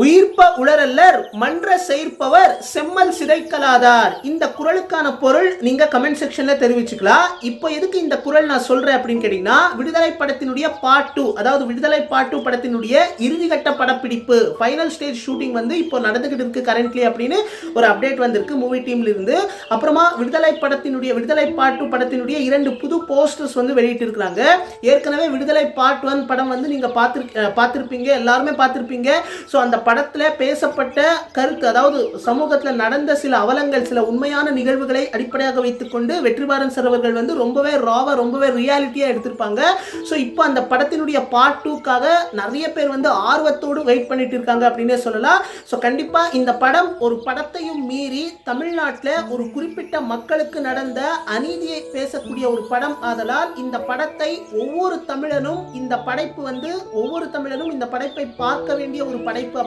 உயிர்ப்ப உளரல்லர் மன்ற செயற்பவர் செம்மல் சிதைக்கலாதார். இந்த குரலுக்கான பொருள் நீங்க கமெண்ட் செக்ஷன்ல தெரிவிச்சுக்கலாம். இப்போ எதுக்கு இந்த குரல் நான் சொல்றேன் அப்படின்னு கேட்டீங்கன்னா விடுதலை படத்தினுடைய பார்ட் டூ அதாவது விடுதலை பார்ட் டூ படத்தினுடைய இறுதிக்கட்ட படப்பிடிப்பு ஃபைனல் ஸ்டேஜ் ஷூட்டிங் வந்து இப்போ நடந்துகிட்டு இருக்கு கரண்ட்லி அப்படின்னு ஒரு அப்டேட் வந்திருக்கு மூவி டீம்ல இருந்து. அப்புறமா விடுதலை படத்தினுடைய விடுதலை பார்ட் டூ படத்தினுடைய இரண்டு புது போஸ்டர்ஸ் வந்து வெளியிட்டு இருக்கிறாங்க ஏற்கனவே விடுதலை பார்ட் ஒன் படம் வந்து நீங்க பார்த்து பார்த்துருப்பீங்க எல்லாருமே பார்த்துருப்பீங்க. ஸோ அந்த படத்தில் பேசப்பட்ட கருத்து அதாவது சமூகத்தில் நடந்த சில அவலங்கள் சில உண்மையான நிகழ்வுகளை அடிப்படையாக வைத்துக்கொண்டு வெற்றிமாறன் சார் அவர்கள் வந்து ரொம்பவே ராவாக ரொம்பவே ரியாலிட்டியாக எடுத்திருப்பாங்க. ஸோ இப்போ அந்த படத்தினுடைய பார்ட் டூக்காக நிறைய பேர் வந்து ஆர்வத்தோடு வெயிட் பண்ணிட்டு இருக்காங்க அப்படின்னே சொல்லலாம். ஸோ கண்டிப்பாக இந்த படம் ஒரு படத்தையும் மீறி தமிழ்நாட்டில் ஒரு குறிப்பிட்ட மக்களுக்கு நடந்த அநீதியை பேசக்கூடிய ஒரு படம் ஆதலால் இந்த படத்தை ஒவ்வொரு தமிழனும் இந்த படைப்பு வந்து ஒவ்வொரு தமிழனும் இந்த படைப்பை பார்க்க வேண்டிய ஒரு படைப்பு அப்படி